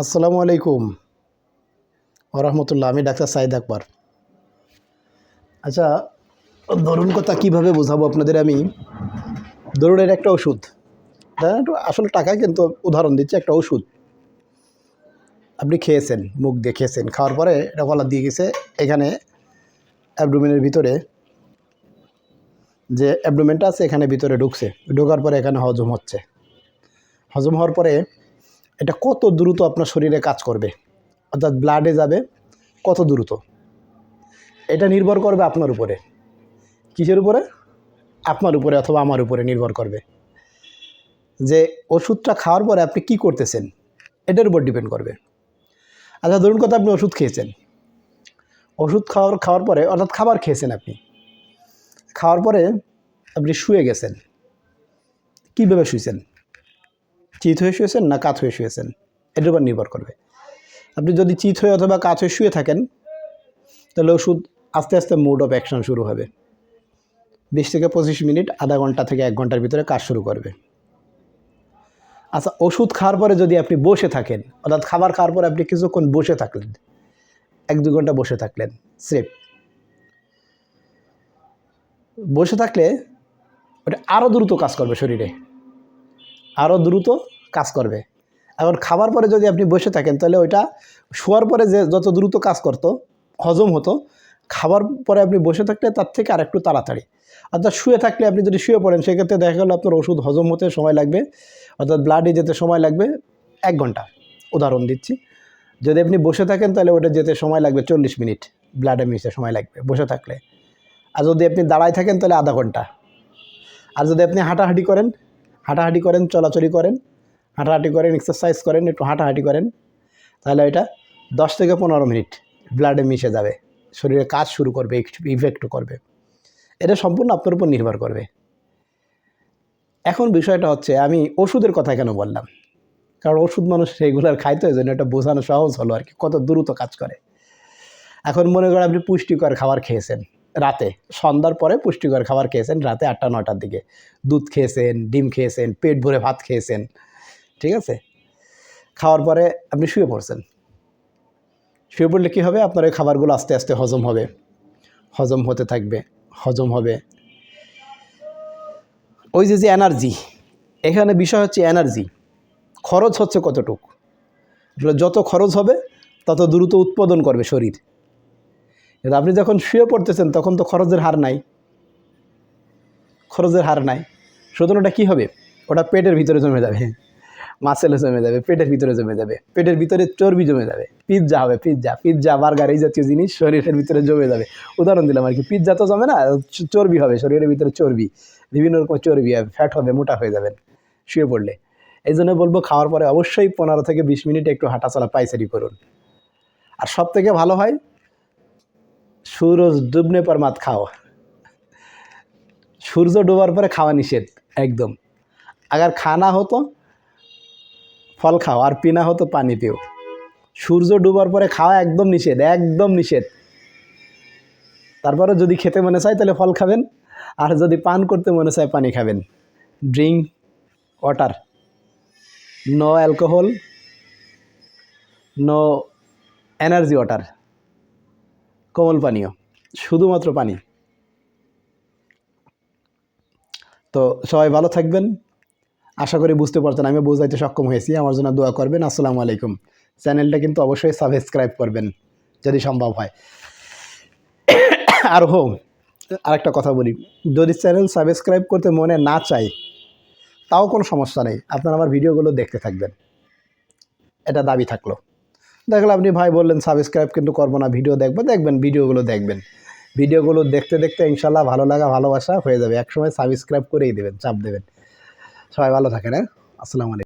আসসালামু আলাইকুম। ওরহমতুল্লাহ, আমি ডাক্তার সাইদ আকবর। আচ্ছা ধরুন কথা কীভাবে বোঝাবো আপনাদের আমি? ধরুন এর একটা ওষুধ। হ্যাঁ আসলে টাকায় কিন্তু উদাহরণ দিচ্ছি, একটা ওষুধ। আপনি খেয়েছেন, মুখ দিয়ে খেয়েছেন, খাওয়ার পরে এটা গলা দিয়ে গেছে, এখানে অ্যাবডোমেনের ভিতরে যে অ্যাবডোমেনটা আছে, এখানে ভিতরে ঢুকছে। ঢোকার পরে এখানে হজম হচ্ছে। হজম হওয়ার পরে এটা কত দ্রুত আপনার শরীরে কাজ করবে? অর্থাৎ ব্লাডে যাবে, কত দ্রুত? এটা নির্ভর করবে আপনার উপরে। কিসের উপরে? আপনার উপরে অথবা আমার উপরে নির্ভর করবে। যে ওষুধটা খাওয়ার পরে আপনি কি করতেছেন, এটার উপর ডিপেন্ড করবে। আচ্ছা ধরুন কথা আপনি ওষুধ খেয়েছেন। ওষুধ খাওয়ার খাওয়ার পরে, অর্থাৎ খাবার খেয়েছেন আপনি। খাওয়ার পরে আপনি শুয়ে গেছেন। কীভাবে শুয়েছেন? চিত হয়ে শুয়েছেন না কাত হয়ে শুয়েছেন? এটার উপর নির্ভর করবে। আপনি যদি চিত হয়ে অথবা কাত হয়ে শুয়ে থাকেন, তাহলে ওষুধ আস্তে আস্তে মোড অফ অ্যাকশন শুরু হবে। বিশ থেকে পঁচিশ মিনিট, আধা ঘণ্টা থেকে এক ঘণ্টার ভিতরে কাজ শুরু করবে। আচ্ছা ওষুধ খাওয়ার পরে যদি আপনি বসে থাকেন, অর্থাৎ খাবার খাওয়ার পরে আপনি কিছুক্ষণ বসে থাকলেন, এক দু ঘণ্টা বসে থাকলেন, স্রেফ। বসে থাকলে ওটা আরও দ্রুত কাজ করবে শরীরে। আরও দ্রুত কাজ করবে। এখন খাবার পরে যদি আপনি বসে থাকেন, তাহলে ওইটা শোয়ার পরে যে যত দ্রুত কাজ করতো, হজম হতো, খাবার পরে আপনি বসে থাকলে তার থেকে আর একটু তাড়াতাড়ি। অর্থাৎ শুয়ে থাকলে আপনি যদি শুয়ে পড়েন, সেক্ষেত্রে দেখা গেলো আপনার ওষুধ হজম হতে সময় লাগবে, অর্থাৎ ব্লাডে যেতে সময় লাগবে এক ঘণ্টা। উদাহরণ দিচ্ছি। যদি আপনি বসে থাকেন, তাহলে ওটা যেতে সময় লাগবে চল্লিশ মিনিট। ব্লাডে মিশতে সময় লাগবে বসে থাকলে। আর যদি আপনি দাঁড়ায় থাকেন, তাহলে আধা ঘণ্টা। আর যদি আপনি হাঁটাহাঁটি করেন হাঁটাহাঁটি করেন, চলাচলি করেন হাঁটাহাঁটি করেন এক্সারসাইজ করেন, একটু হাঁটাহাঁটি করেন, তাহলে এটা দশ থেকে পনেরো মিনিট ব্লাডে মিশে যাবে। শরীরে কাজ শুরু করবে ইফেক্ট করবে। এটা সম্পূর্ণ আপনার উপর নির্ভর করবে। এখন বিষয়টা হচ্ছে, আমি ওষুধের কথা কেন বললাম? কারণ ওষুধ মানুষ রেগুলার খাইতে ওই জন্য এটা বোঝানো সহজ হলো আর কি, কত দ্রুত কাজ করে। এখন মনে করেন আপনি পুষ্টিকর খাবার খেয়েছেন রাতে, সন্ধ্যার পরে পুষ্টিকর খাবার খেয়েছেন রাতে আটটা নটার দিকে। দুধ খেয়েছেন, ডিম খেয়েছেন, পেট ভরে ভাত খেয়েছেন। ঠিক আছে? খাওয়ার পরে আপনি শুয়ে পড়ছেন। শুয়ে পড়লে কী হবে? আপনার ওই খাবারগুলো আস্তে আস্তে হজম হবে। হজম হতে থাকবে, হজম হবে। ওই যে যে এনার্জি, এখানে বিষয় হচ্ছে এনার্জি। খরচ হচ্ছে কতটুক? যত খরচ হবে, তত দ্রুত উৎপাদন করবে শরীর। কিন্তু আপনি যখন শুয়ে পড়তেছেন, তখন তো খরচের হার নাই। খরচের হার নাই। সুতরাং ওটা কী হবে? ওটা পেটের ভিতরে জমে যাবে। মাসেলে জমে যাবে, পেটের ভিতরে জমে যাবে, পেটের ভিতরে চর্বি জমে যাবে পিৎজা হবে পিৎজা পিৎজা বার্গার এই জাতীয় জিনিস শরীরের ভিতরে জমে যাবে। উদাহরণ দিলাম আর কি পিৎজা তো জমে না চর্বি হবে, শরীরের ভিতরে চর্বি, বিভিন্ন রকম চর্বি হবে ফ্যাট হবে, মোটা হয়ে যাবেন, শুয়ে পড়লে। এই জন্য বলব খাওয়ার পরে অবশ্যই পনেরো থেকে বিশ মিনিট একটু হাঁটাচলা পাইচারি করুন। আর সব থেকে ভালো হয়, সূরজ ডুবনে পর মাত খাও। সূর্য ডোবার পরে খাওয়া নিষেধ, একদম। আগার খানা হতো ফল খাও, আর পিনা হতো পানি পেও সূর্য ডুবার পরে খাওয়া একদম নিষেধ একদম নিষেধ। তারপরে যদি খেতে মনে চায় তাহলে ফল খাবেন, আর যদি পান করতে মনে চায় পানি খাবেন। Drink water. No alcohol, no energy water. কোমল পানীয়, শুধুমাত্র পানি। তো সবাই ভালো থাকবেন। আশা করি বুঝতে পারছেন আমি বোঝাইতে সক্ষম হয়েছি। আমার জন্য দোয়া করবেন। আসসালামু আলাইকুম। চ্যানেলটা কিন্তু অবশ্যই সাবস্ক্রাইব করবেন, যদি সম্ভব হয়। আর হোম আরেকটা কথা বলি। যদি চ্যানেল সাবস্ক্রাইব করতে মনে না চাই তাও কোনো সমস্যা নেই। আপনারা আমার ভিডিওগুলো দেখতে থাকবেন। এটা দাবি থাকল। দেখলে আপনি ভাই বললেন, সাবস্ক্রাইব কিন্তু করব না, ভিডিও দেখব। দেখবেন, ভিডিওগুলো দেখবেন। ভিডিওগুলো দেখতে দেখতে ইনশাল্লাহ ভালো লাগা, ভালোবাসা হয়ে যাবে। একসময় সাবস্ক্রাইব করেই দেবেন, চাপ দেবেন। সবাই ভালো থাকেন হ্যাঁ? আসসালামু আলাইকুম।